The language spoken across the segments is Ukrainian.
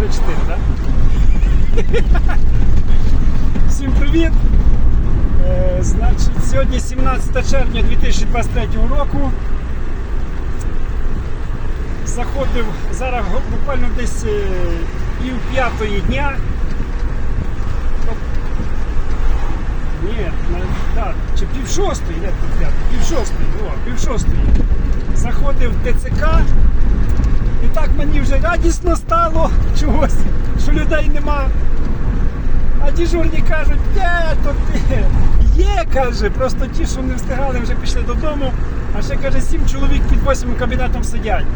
3-4, так? Всім привіт! Е, значить, сьогодні 17 червня 2023 року. Заходив зараз буквально десь е, пів п'ятої дня. Ні, так, чи пів шостої, як тут п'ятої? Пів шостої, о, пів шостої. Заходив в ТЦК. І так мені вже радісно стало чогось, що людей нема. А дежурні кажуть, де то ти? Є, каже, просто ті, що не встигали, вже пішли додому. А ще каже, сім чоловік під восьмим кабінетом сидять.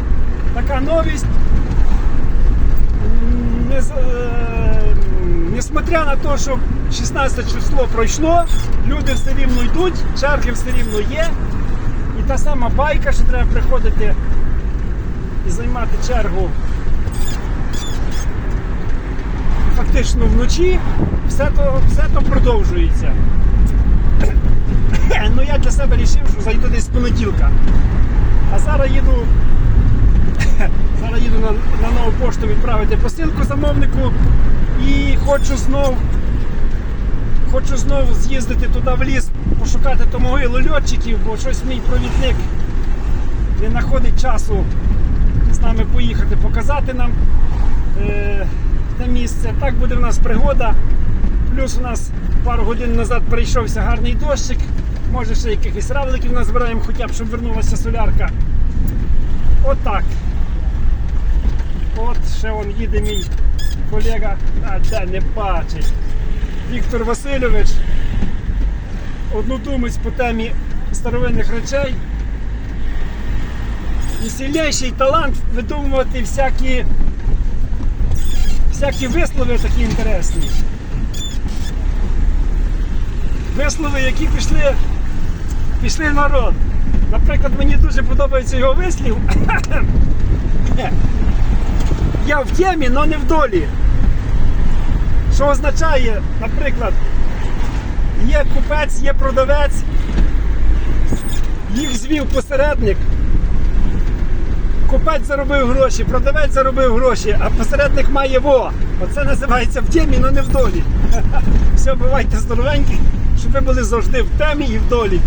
Така новість. Е, несмотря на те, що 16 число пройшло, люди все рівно йдуть, черги все рівно є. І та сама байка, що треба приходити і займати чергу фактично вночі, все то, все то продовжується. Ну я для себе вирішив, що зайду десь з понеділка. А зараз їду. Зараз їду на, на нову пошту відправити посилку замовнику і хочу знов хочу знов з'їздити туди в ліс, пошукати ту могилу льотчиків, бо щось мій провідник не знаходить часу нами поїхати, показати нам е, те місце. Так буде в нас пригода. Плюс у нас пару годин назад прийшовся гарний дощик. Може ще якихось равликів назбираємо, хоча б щоб вернулася солярка. Отак. От ще он їде мій колега, а де не бачить. Віктор Васильович, однодумець по темі старовинних речей і сильніший талант видумувати всякі, всякі вислови такі інтересні. Вислови, які пішли, пішли народ. Наприклад, мені дуже подобається його вислів. Я в темі, але не в долі. Що означає, наприклад, є купець, є продавець, їх звів посередник, Купець заробив гроші, продавець заробив гроші, а посередник має во. Оце називається в темі, але не в долі. Все, бувайте здоровенькі, щоб ви були завжди в темі і в долі.